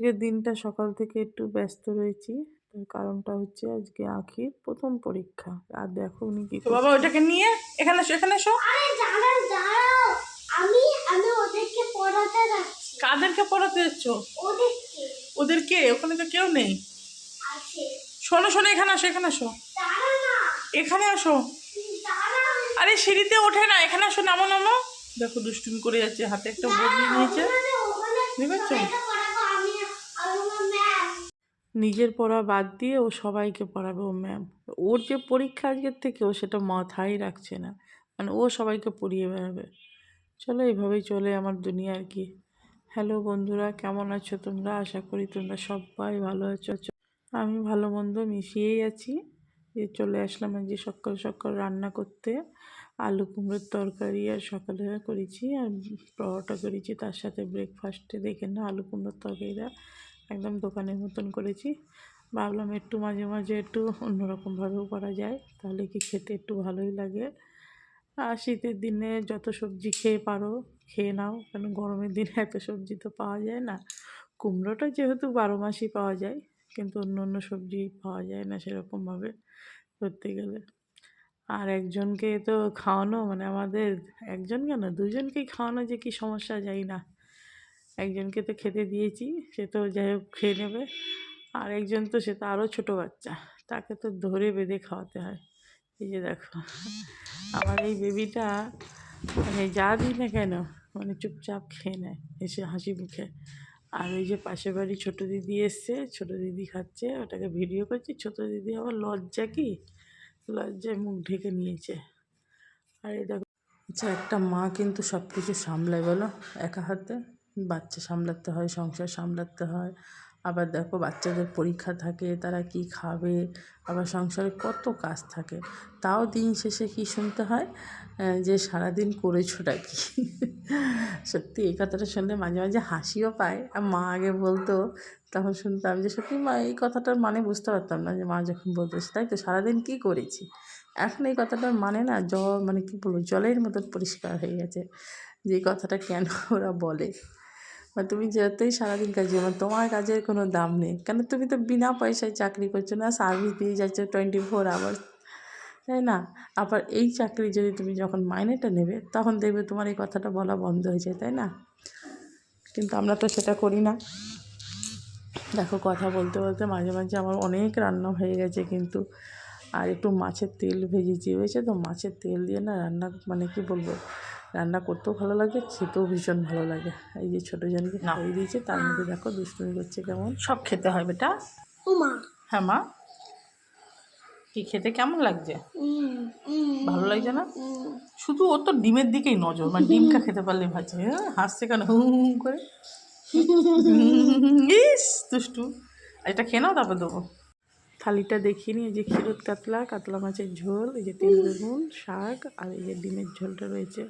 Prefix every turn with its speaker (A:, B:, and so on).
A: আজকের দিনটা সকাল থেকে একটু ব্যস্ত রয়েছি। তার কারণটা হচ্ছে আজকে আখির প্রথম পরীক্ষা। আর দেখো উনি কি
B: তো বাবা ওটাকে নিয়ে এখানে এসো এখানে এসো।
C: আরে দাঁড়াও দাঁড়াও। আমি আমি ওদেরকে পড়াতে যাচ্ছি।
B: কাদেরকে পড়াতে যাচ্ছ?
C: ওদেরকে।
B: ওদেরকে? ওখানে তো কেউ নেই।
C: আছে।
B: শোনো শোনো এখানে আসো এখানে আসো। এখানে আসো। আরে সিঁড়িতে ওঠে না এখানে আসো নামো নামো। দেখো দুষ্টুমি করে যাচ্ছে হাতে একটা বোর্ড নিয়েছে। দেখেছ?
A: নিজের পড়া বাদ দিয়ে ও সবাইকে পড়াবে। ও ম্যাম, ওর যে পরীক্ষা আজকের থেকে ও সেটা মাথায় রাখছে না। মানে ও সবাইকে পড়িয়ে বেড়াবে। চলো এইভাবেই চলে আমার দুনিয়া আর কি। হ্যালো বন্ধুরা, কেমন আছো তোমরা? আশা করি তোমরা সবাই ভালো আছো। আমি ভালো মন্দ মিশিয়েই আছি। যে চলে আসলাম যে সকাল সকাল রান্না করতে। আলু কুমড়োর তরকারি আর সকালে করেছি আর পরোটা করেছি। তার সাথে ব্রেকফাস্টে দেখে না আলু কুমড়োর তরকারিটা একদম দোকানের মতন করেছি। ভাবলাম একটু মাঝে মাঝে একটু অন্যরকমভাবেও করা যায়, তাহলে কি খেতে একটু ভালোই লাগে। আর শীতের দিনে যত সবজি খেয়ে পারো, খেয়ে নাও কারণ গরমের দিনে এত সবজি তো পাওয়া যায় না। কুমড়োটা যেহেতু বারো মাসই পাওয়া যায়, কিন্তু অন্য অন্য সবজি পাওয়া যায় না সেরকমভাবে ধরতে গেলে। আর একজনকে তো খাওয়ানো মানে আমাদের একজন কেন, দুজনকেই খাওয়ানো যে কী সমস্যা যাই না। একজনকে তো খেতে দিয়েছি, সে তো যাই হোক খেয়ে নেবে। আর একজন তো, সে তো আরও ছোটো বাচ্চা, তাকে তো ধরে বেঁধে খাওয়াতে হয়। এই যে দেখো, আমার এই বেবিটা মানে যা দিই না কেন মানে চুপচাপ খেয়ে নেয় এসে হাসি মুখে। আর ওই যে পাশের বাড়ি ছোটো দিদি এসছে, ছোটো দিদি খাচ্ছে, ওটাকে ভিডিও করছি, ছোটো দিদি আবার লজ্জা কি? লজ্জায় মুখ ঢেকে নিয়েছে। আর দেখো আচ্ছা একটা মা কিন্তু সব কিছু সামলায় বলো, একা হাতে? বাচ্চা সামলাতে হয়, সংসার সামলাতে হয়। আবার দেখো বাচ্চাদের পরীক্ষা থাকে, তারা কি খাবে? আবার সংসারে কত কাজ থাকে। তাও দিন শেষে কি শুনতে হয়? যে সারাদিন করেছোটা কি সত্যি এই কথাটা শুনলে মাঝে মাঝে হাসিও পায়। আর মা আগে বলতো, তখন শুনতাম যে, সত্যি মা, এই কথাটার মানে বুঝতে পারতাম না। যে মা যখন বলতো তাই তো সারাদিন কি করেছি? এখন এই কথাটার মানে না জ মানে কি বলব, জলের মতন পরিষ্কার হয়ে গেছে। যে কথাটা কেন ওরা বলে? বা তুমি যতই সারাদিন কাজ করো তোমার কাজের কোনো দাম নেই। কেন তুমি তো বিনা পয়সায় চাকরি করছ না সার্ভিস দিয়ে যাচ্ছ টোয়েন্টি ফোর আওয়ার্স তাই না? আবার এই চাকরি যদি তুমি যখন মাইনেটা নেবে, তখন দেখবে তোমার এই কথাটা বলা বন্ধ হয়ে যায়, তাই না? কিন্তু আমরা তো সেটা করি না। দেখো কথা বলতে বলতে মাঝে মাঝে আমার অনেক রান্না হয়ে গেছে কিন্তু, আর একটু মাছের তেল ভেজেছি হয়েছে তো? মাছের তেল দিয়ে না রান্না মানে কি বলব? রান্না করতেও ভালো লাগে খেতেও ভীষণ ভালো লাগে। এই যে ছোটো জনকে খাইয়ে দিয়েছে তার মধ্যে দেখো দুষ্টুমি করছে কেমন।
B: সব খেতে হয় বেটা হ্যাঁ মা। কি খেতে কেমন লাগছে? ভালো লাগছে না? শুধু ওর তো ডিমের দিকেই নজর মানে ডিমটা খেতে পারলে ভাজছে হ্যাঁ হাসছে কেন হুম হু হু করে? ইস দুষ্টু। আর এটা খেয়ে নাও তারপর দেবো।
A: থালিটা দেখিয়ে নিই এই যে ক্ষীরোদ কাতলা কাতলা মাছের ঝোল এই যে তেল বেগুন শাক আর এই যে ডিমের ঝোলটা রয়েছে।